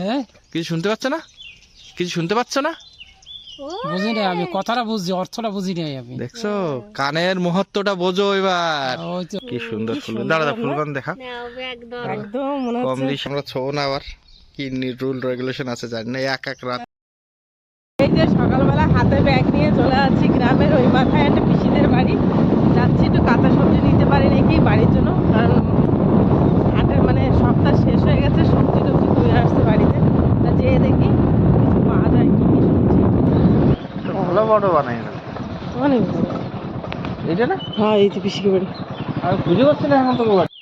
হ্যাঁ। কিছু শুনতে পাচ্ছ না? কিছু শুনতে পাচ্ছ না? বুঝি না আমি কথাটা বুঝছি অর্থটা বুঝি নাই আমি। দেখছ? কানের মহত্বটা বোঝো এবার। কি সুন্দর ফুল। দাঁড়া দাঁড়া ফুলবান দেখা। একদম। আমরা ছো না আবার। কি রুল রেগুলেশন আছে জানি না এক এক রাত। এই যে সকালবেলা হাতে ব্যাগ নিয়ে চলে যাচ্ছি গ্রামের ওই মাথায় একটা পিসিদের বাড়ি। যাচ্ছি একটু কাঁচা সবজি নিতে পারি নাকি বাড়ির জন্য কারণ হাটের মানে সপ্তাহ শেষ হয়ে গেছে সবজি টবজি তুলে আসছে বাড়িতে তা যেয়ে দেখি কিছু পাওয়া যায় কি কি সবজি ভালো বড় বানাই না। অনেক ভালো। এটা না? হ্যাঁ এই যে পিসিকে বাড়ি আমি খুঁজে পাচ্ছি না এখন তো বাড়ি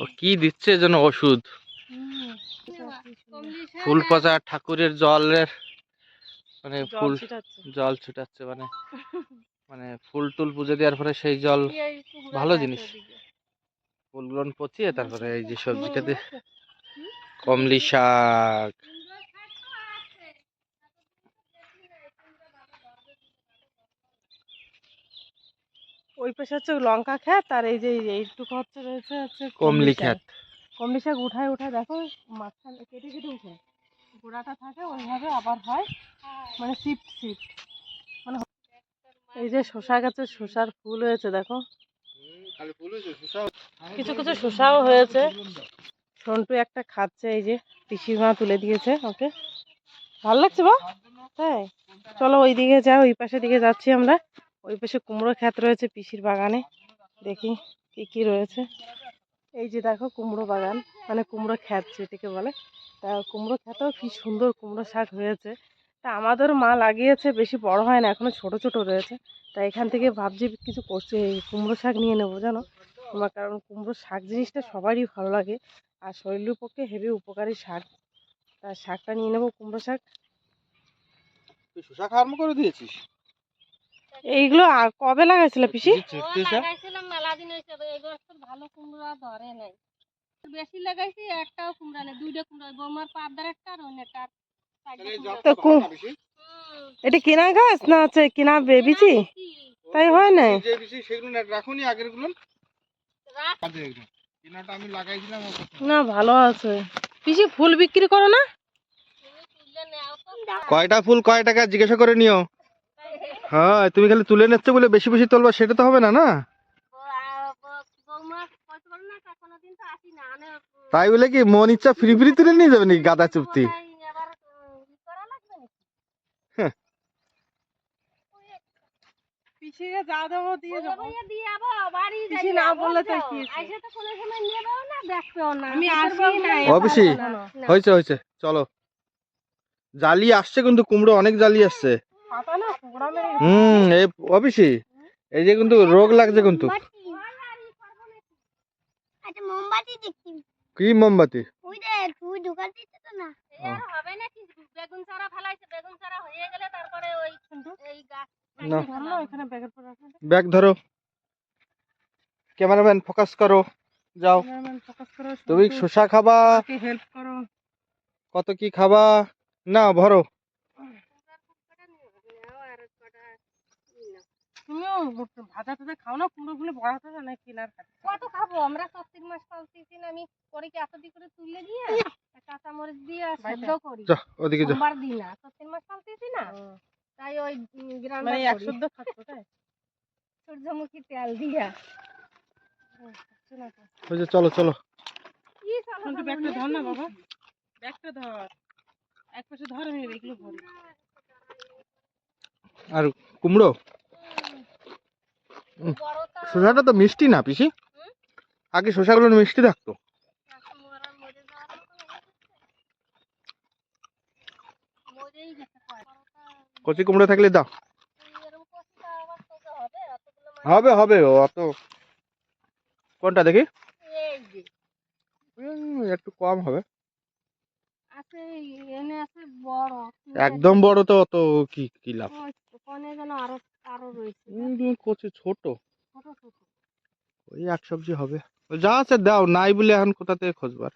ও কি দিচ্ছে যেন ওষুধ? ফুল পচা ঠাকুরের জলের মানে ফুল জল ছুটাচ্ছে মানে মানে ফুল টুল পুজো দেওয়ার পরে সেই জল ভালো জিনিস। ফুলগুলো পচিয়ে তারপরে এই যে সবজিটাতে কমলি শাক। ওই পাশে হচ্ছে লঙ্কা খ্যাত আর এই যে এইটুকু হচ্ছে রয়েছে হচ্ছে কমলি। খ্যাত কমলি শাক উঠায় উঠায় দেখো মাঝখানে কেটে কেটে উঠে। গোড়াটা থাকে ওইভাবে আবার হয়। মানে সিফট সিফট। মানে এই যে শশা গাছে শশার ফুল হয়েছে দেখো। কিছু কিছু শসাও হয়েছে। সন্টু একটা খাচ্ছে এই যে পিসির মা তুলে দিয়েছে ওকে। ভালো লাগছে বা তাই? চলো ওই দিকে যাও ওই পাশে দিকে যাচ্ছি আমরা। ওই পাশে কুমড়ো ক্ষেত রয়েছে পিসির বাগানে। দেখি কি কি রয়েছে। এই যে দেখো কুমড়ো বাগান মানে কুমড়ো ক্ষেত যেটাকে বলে। তা কুমড়ো ক্ষেতেও কি সুন্দর কুমড়ো শাক হয়েছে। তা আমাদের মা লাগিয়েছে বেশি বড় হয় না এখনও ছোট ছোট রয়েছে। তা এখান থেকে ভাবছি কিছু করছে কুমড়ো শাক নিয়ে নেব জানো? তোমার কারণ কুমড়ো শাক জিনিসটা সবারই ভালো লাগে আর শরীরের পক্ষে হেভি উপকারী শাক। তা শাকটা নিয়ে নেব কুমড়ো শাক। তুই শশা আরম্ভ করে দিয়েছিস? এইগুলো কবে লাগাইছিল পিসি? লাগাইছিলাম মেলা দিন হয়েছে এই ভালো কুমড়া ধরে নাই। বেশি লাগাইছি একটাও কুমড়া নেই দুইটা কুমড়া বৌমার পাবদার একটা আর অন্যটা। তো এটা কেনা গাছ না হচ্ছে কেনা বেবিছি তাই হয় না যে বেশি সেগুলো না রাখুনি আগেরগুলো কেনাটা আমি লাগাইছিলাম না। ভালো আছে। পিসি ফুল বিক্রি করো না। কয়টা ফুল কয় টাকা? জিজ্ঞাসা করে নিও। হ্যাঁ তুমি খালি তুলে নিচ্ছ বলে বেশি বেশি তুলবা সেটা তো হবে না না? তাই বলে কি মন ইচ্ছা ফ্রি ফ্রি তুলে নিয়ে যাবে নাকি গাদা চুক্তি তাই আবার উম, ই করা লাগবে নাকি? পিসিকে যা দেবো দিয়ে যাব, বাড়ি না বললে তো কি হয়েছে? তো কোনো সময় নেবেও না, দেখবেও না। আমি আসি না, অবশ্যই। না, না। হয়েছে হয়েছে চলো। জালি আসছে কিন্তু কুমড়ো অনেক জালি আসছে। না হুম এই অবশ্যই। এই যে কিন্তু রোগ লাগছে কিন্তু। আচ্ছা মোমবাতি কি মোমবাতি? ওই তুই দোকান দিতে তো না আর বেগুন চারা ফেলাইছে বেগুন চারা হয়ে গেলে তারপরে ওই এই গাছ না। এখানে ব্যাগের পর রাখো। ব্যাগ ধরো। ক্যামেরাম্যান ফোকাস করো। যাও। ফোকাস করো তুমি শসা খাবা। হেল্প করো? কত কি খাবা? না ভরো। তুমিও ভাজা টাজা খাও না? কুমড়ো ফুলে বড়া টাজা না কেনার কত খাব? আমরা কার্তিক মাস পালতেছি না আমি পরে কি এত করে তুলে দিয়ে কাঁচা মরিচ দিয়ে সেদ্ধ করি? ওদিকে যা। সোমবার দিন না কার্তিক মাস পালতেছি না? তাই ওই গ্রাম মানে এক শুদ্ধ খাচ্ছ তাই? সূর্যমুখী তেল দিয়া। ওই যে চলো চলো। কি চালো ব্যাগটা ধর না বাবা। ব্যাগটা ধর। এক পাশে ধর আমি এগুলো ভরি আর কুমড়ো? শসাটা তো মিষ্টি না পিসি? আগে শসাগুলো মিষ্টি থাকতো। কচি কুমড়ো থাকলে দাও। হবে? হবে অত কোনটা দেখি? একটু কম হবে। একদম বড় তো অত কি কি লাভ? আরও আরও রয়েছে উম, ছোট। ছোট ছোট। ওই এক সবজি হবে। যা আছে দাও নাই বলে এখন কোথা থেকে খোঁজবার?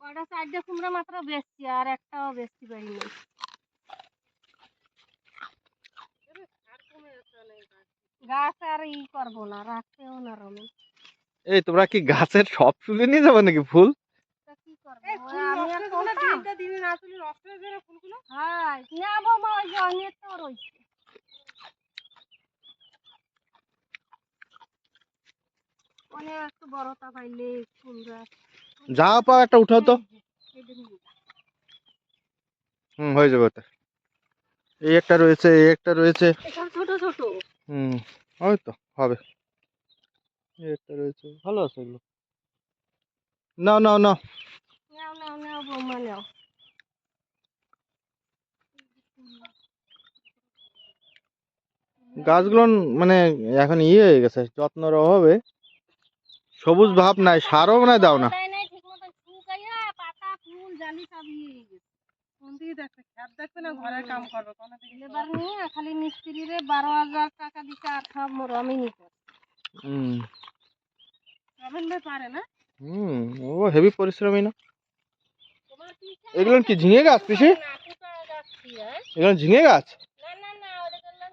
কয়টা চারটে কুমড়া মাত্র বেচছি আর একটাও বেচতে পারিনি গাছ আর ই করব না রাখতেও না রমি। এই তোমরা কি গাছের সব তুলে নিয়ে যাবে নাকি ফুল? তা কি করব? আমি আর কোনটা? দিনে না তুলি নষ্ট হয়ে যাবে ফুলগুলো? হ্যাঁ নেব মা ওই অনেক তো রয়েছে অনেক একটু বড়টা পাইলে কুমড়া যা পাও একটা উঠাও তো। হুম হয়ে যাবে ওটা এই একটা রয়েছে এই একটা রয়েছে। এসব ছোট ছোট। হুম তো হবে। এই একটা রয়েছে ভালো আছে এগুলো। নাও নাও নাও। নাও নাও নাও বৌমা নাও। গাছগুলো মানে এখন ইয়ে হয়ে গেছে যত্নের অভাবে সবুজ ভাব নাই সারও মানে দাও না। দেয় নাই ঠিক মতন শুকাইয়া পাতা ফুল জালি সব ইয়ে গেছে। কোন দিকে দেখবে খেত দেখবে না? ঘরের কাম করবে কোন দিকে লেবার নিয়ে খালি মিস্ত্রিরে বারো হাজার টাকা দিতে আর সব রমি নিতে হুম। রমেন ভাই পারে না? হুম ও হেভি পরিশ্রমী না। এগুলো কি ঝিঙে গাছ পিসি? না হ্যাঁ? এগুলো ঝিঙে গাছ? না না না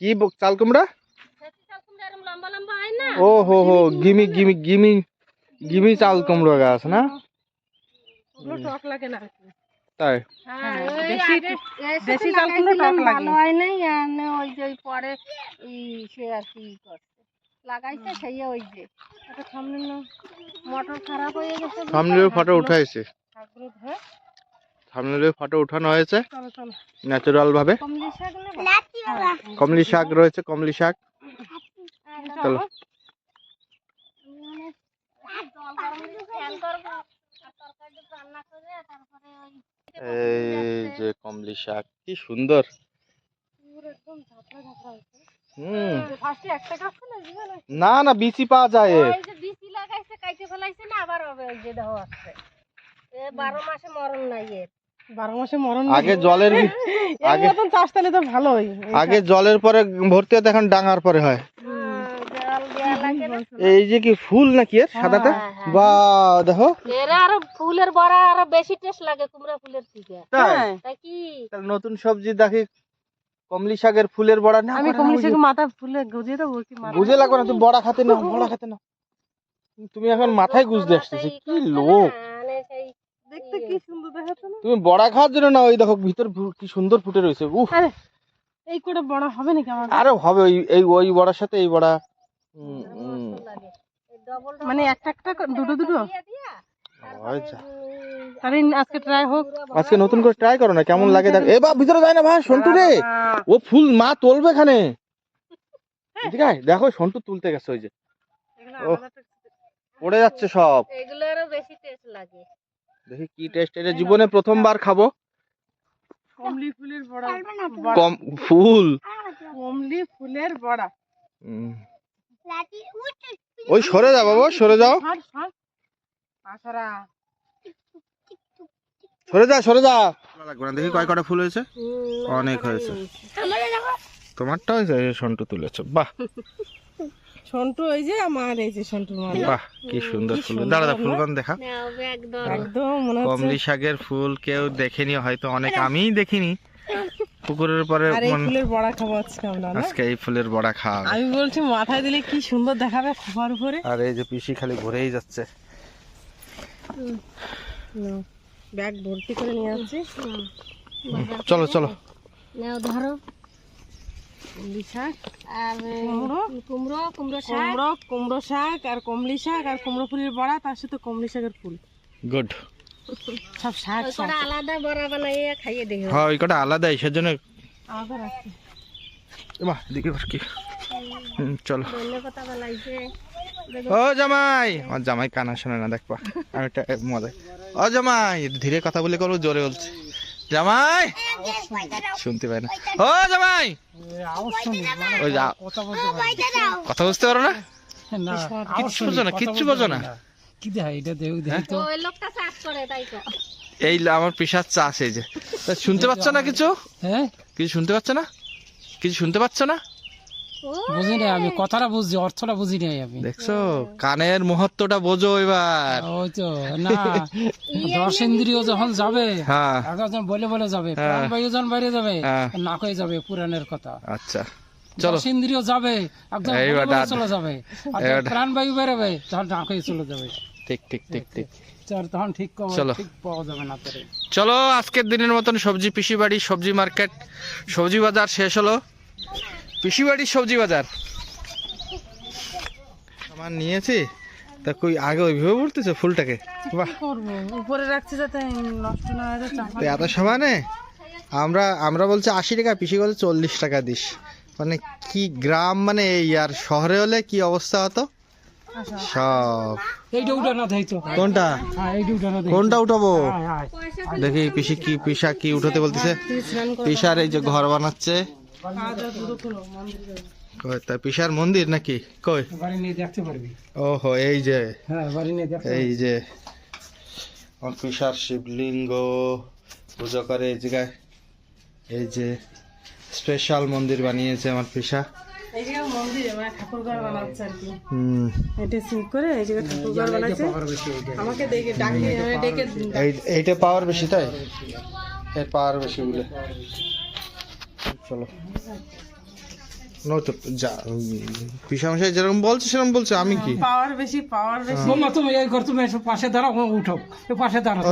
কি চাল কুমড়া খেতি চাল কুমড়া এরকম লম্বা লম্বা হয় না ও হো হো গিমি গিমি গিমি গিমি চাল কুমড়ো গাছ না? টক লাগে না। তাই? হ্যাঁ হ্যাঁ, দেশি- আগে এর দেশি সাথে চাল কুমড়ো টক লাগে। ভালো হয় নাই ওই যে পরে সে আর কি করছে। লাগাইছে সেই ওই যে। এটা সামনে মোটর খারাপ হয়ে গেছে ফটো উঠাইছে। ফটো উঠানো হয়েছে। চলো চলো। ন্যাচারাল ভাবে। কমলি শাক কমলি শাক রয়েছে কমলি শাক। চলো। এই যে কমলি শাক কি সুন্দর। পুরো একদম ঝাপড়া ঝাপড়া হয়েছে হুম। ফার্স্টে একটা গাছ ছিল জীবনে না না বিচি পাওয়া যায়। এর। ওই যে বিচি লাগাইছে কাইতে ফেলাইছে না আবার হবে ওই যে দেহ আছে। বারো মাসে মরণ নাই এর। বারো মাসে মরণ আগে জলের আগে- চাষ তাহলে তো ভালোই। আগে জলের পরে ভর্তি হতে এখন ডাঙার পরে হয় হ্যাঁ, জল দেয়া লাগে না এই যে কি ফুল নাকি এর সাদাটা? হ্যাঁ, হ্যাঁ। বা দেখো। এরা আরও ফুলের বড়া আরও বেশি টেস্ট লাগে কুমড়া ফুলের থেকে। তাই? হ্যাঁ। কি? নতুন সবজি দেখি কমলি শাকের ফুলের বড়া না আমি কমলি ওই যে- শাকে মাথা ফুলে গুজিয়ে দেবো কি গুজে লাগবে না তুমি বড়া খাতে না বড়া খাতে না তুমি এখন মাথায় গুজতে আসতেছে কি লোক মানে দেখতে কি সুন্দর দেখাচ্ছে না? তুমি বড়া খাওয়ার জন্য না ওই দেখো ভিতর কি সুন্দর ফুটে রয়েছে উফ। আরে এই করে বড় হবে নাকি আমার? আরও হবে ওই এই ওই বড়ার সাথে এই বড়া। মানে একটা একটা দুটো দুটো? আচ্ছা। আজকে ট্রাই হোক। আজকে নতুন করে ট্রাই করো না কেমন লাগে দেখ। এ বা ভিতরে যায় না ভাই সন্টু রে। ও ফুল মা তুলবে এখানে। ঠিক আছে দেখো সন্টু তুলতে গেছে ওই যে। ও। পড়ে যাচ্ছে সব। এগুলো আরও বেশি টেস্ট লাগে। দেখি কি টেস্ট এটা জীবনে প্রথমবার খাব। কমলি ফুলের বড়া। কম ফুল। কমলি ফুলের বড়া। ওই সরে যাও বাবা সরে যাও। সরে যা সরে যা। দেখি কয় কটা ফুল হয়েছে? অনেক হয়েছে। তোমারটা হয়েছে সন্টু তুলেছো বাহ। সন্টু এই যে আমার এই যে সন্টু বাহ কি সুন্দর ফুল। সুন্দর দাঁড়া? ফুলগন দেখা। একদম একদম কমলি শাকের ফুল কেউ দেখেনি হয়তো অনেক আমিই দেখিনি। পুকুরের পরে আর এই ফুলের বড়া খাব আজকে আমরা আজকে এই ফুলের বড়া খাওয়া আমি বলছি মাথায় দিলে কি সুন্দর দেখাবে খোপার উপরে? আর এই যে পিসি খালি ঘুরেই যাচ্ছে। ব্যাগ ভর্তি করে নিয়ে আসছি। চলো চলো। নাও ধরো। কমলি শাক। আর কুমড়ো। কুমড়ো কুমড়ো শাক। কুমড়ো কুমড়ো শাক আর কমলি শাক আর কুমড়ো ফুলের বড়া তার সাথে কমলি শাকের ফুল। গুড সব শাক আলাদা বড়া বানাইয়ে খাইয়ে দেখো হ্যাঁ ওই কটা আলাদাই সেজন্য আছে। কি? চলো। ও জামাই আমার জামাই কানা শোনে না দেখবা। আমি একটা মজা। ও জামাই ধীরে কথা বলে করব জোরে বলছি। জামাই! শুনতে পাই না। ও জামাই! কথা বুঝতে পারো না? না কিচ্ছু বোঝো না, কিচ্ছু বোঝো না? কি দেখাই এটা দেখ তো। ওই লোকটা চাষ করে তাই তো। এই আমার পেশার চাষ এই যে। শুনতে পাচ্ছ না কিছু? হ্যাঁ? কিছু শুনতে পাচ্ছ না? কিছু শুনতে পাচ্ছ না? বুঝি না আমি কথাটা বুঝছি অর্থটা বুঝি নাই আমি। দেখছ? কানের মহত্বটা বোঝো এবার। ওই তো না। দশ ইন্দ্রিয় যখন যাবে হ্যাঁ। বলে বলে যাবে প্রাণ বায়ু যখন বাইরে যাবে হ্যাঁ। নাক হয়ে যাবে পুরাণের কথা। আচ্ছা চলো। দশ ইন্দ্রিয় যাবে একদম। চলে যাবে প্রাণবায়ু বেরোবে তখন চলে যাবে। ঠিক ঠিক ঠিক ঠিক তখন ঠিক চলো। পাওয়া যাবে না চলো আজকের দিনের মতন সবজি পিসি বাড়ি সবজি মার্কেট সবজি বাজার শেষ হলো। পিসি বাড়ির সবজি বাজার। আমার নিয়েছি তা কই আগে ওইভাবে পড়তেছে ফুলটাকে? বাহ। উপরে রাখছি যাতে নষ্ট না হয়ে তো এত সমানে? আমরা আমরা বলছি আশি টাকা পিসি বলে চল্লিশ টাকা দিস। মানে কি গ্রাম মানে এই আর শহরে হলে কি অবস্থা হতো। সব। এইটা উঠে না তো। কোনটা? হ্যাঁ কোনটা উঠাবো? আয়, আয়। দেখি পিসি কি পিসা কি উঠাতে বলতেছে। পিসার এই যে ঘর বানাচ্ছে। তা পিসার মন্দির নাকি? কই? দেখতে পারবি। ওহো এই যে। হ্যাঁ এই যে। আমার পিসার শিবলিঙ্গ পুজো করে এই জায়গায়। এই যে স্পেশাল মন্দির বানিয়েছে আমার পিসা। এইটা পাওয়ার বেশি তাই এর পাওয়ার বেশি পিসামশাই যেরকম বলছে সেরকম বলছে আমি কি পাওয়ার বেশি পাওয়ার পাশে দাঁড়াও উঠো পাশে দাঁড়াও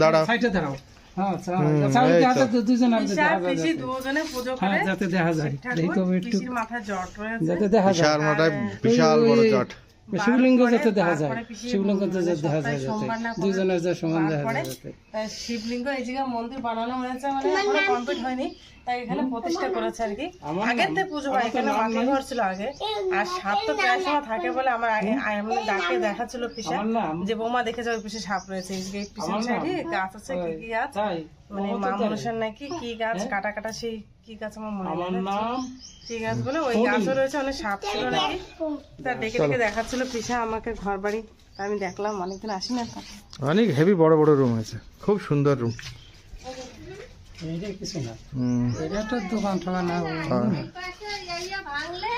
দাঁড়াও দাঁড়াও যাতে দেখা যায়। বিশাল বড় জট। শিবলিঙ্গ যাতে দেখা যায়। শিবলিঙ্গ যাতে দেখা যায় যাতে দুজনের যে সমান দেখা যায় যাতে। শিবলিঙ্গ এই জায়গায় মন্দির বানানো হয়েছে মানে এখনও কমপ্লিট হয়নি তাই এখানে প্রতিষ্ঠা করেছে আর কি। আগের থেকে পুজো হয় এখানে মাটি ঘর ছিল আগে। আর সাপ তো প্রায় সময় থাকে বলে আমার আগে এমনি ডাকে পিসা। যে বৌমা দেখে যাও পিসে সাপ রয়েছে এই? সাইডে গাছ আছে কি কি গাছ? মানে মা জানে। মনুষের নাকি কি গাছ হ্যাঁ? কাটা কাটা সেই কি গাছ আমার মনে আমার নাম কি গাছ বলে? ওই গাছও রয়েছে অনেক সাপ ছিল নাকি? তা ডেকে ডেকে দেখাচ্ছিল পিসা আমাকে ঘর বাড়ি তা আমি দেখলাম অনেকদিন আসি না অনেক হেভি বড় বড় রুম আছে খুব সুন্দর রুম এইটা কিছু না। এটা তো দোকান টোকান না পাশে ভাঙলে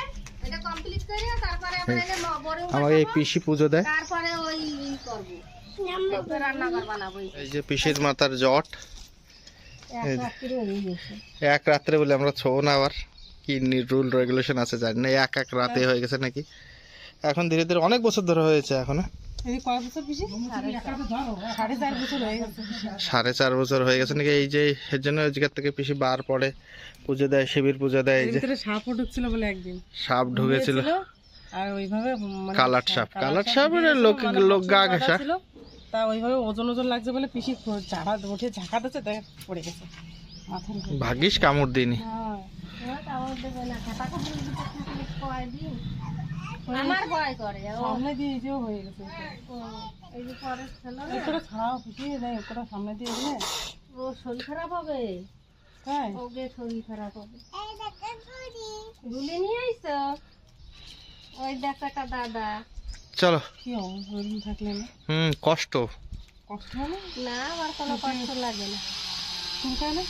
এটা কমপ্লিট করে তারপরে আবার এই যে ন- বড় আমাকে এই পিসি পুজো দেয় এই যে পিসির মাথার জট। এক রাত্রি হয়ে গেছে। এক রাত্রে বলে আমরা ছো না আবার। কি রুল রেগুলেশন আছে জানি না এক এক রাতে হয়ে। গেছে নাকি? এখন ধীরে ধীরে অনেক বছর ধরে হয়েছে এখন। এই কয় বছর পিসি সাড়ে চার। বছর হয়ে গেছে। সাড়ে চার বছর হয়ে গেছে নাকি? এই যে এর জন্য ওই জায়গার থেকে পিসি বার পড়ে পুজো দেয় শিবির পুজো দেয় এই যে। সাপ ঢুকছিল বলে একদিন। সাপ ঢুকেছিল। আর ওইভাবে মানে কালার সাপ। কালার সাপ লোক মানে লোক গা ঘাসা তা ওইভাবে ওজন ওজন লাগছে বলে পিসি চাড়া উঠে ঝাঁকা দিচ্ছে দেখ পড়ে গেছে। ভাগ্যিস কামড় দিইনি। হ্যাঁ। আমার ভয় করে সামনে দিয়ে এই হয়ে গেছে। এই যে পরে ছিল ছাড়াও ওটা সামনে দিয়ে দিলে। ও শরীর খারাপ হবে? তাই ওকে শরীর খারাপ হবে। গুলি নিয়ে আইছো ওই দেখ একটা দাদা। চলো। হুম কষ্ট। কষ্ট হবে না আমার কোনো কষ্ট লাগে না। চুলকায় না?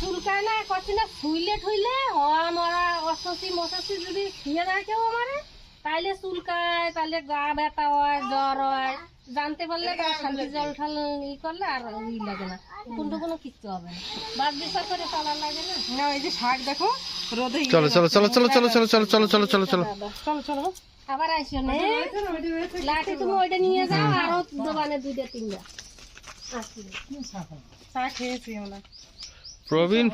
চুলকায় না করছি না। শুইলে ঠুইলে হওয়া মরা অস্বস্তি মশাস্তি যদি শুয়ে দেয় কেউ আমারে তাইলে চুলকায় তাইলে গা ব্যথা হয় জ্বর হয়। জানতে পারলে শান্তি জল ঠাল ই করলে আর ই লাগে না। কোনো কিচ্ছু হবে না। বাদ বিচার করে চলার লাগে না? না এই যে শাক দেখো রোদে চলো চলো চলো চলো চলো চলো চলো চলো চলো চলো। চলো চলো চলো। আবার আইসো নে লাঠি তুমি ওইটা নিয়ে যাও আরও দোকানে দুইটা তিনটা। চা খেয়েছি আমরা। প্রবীণ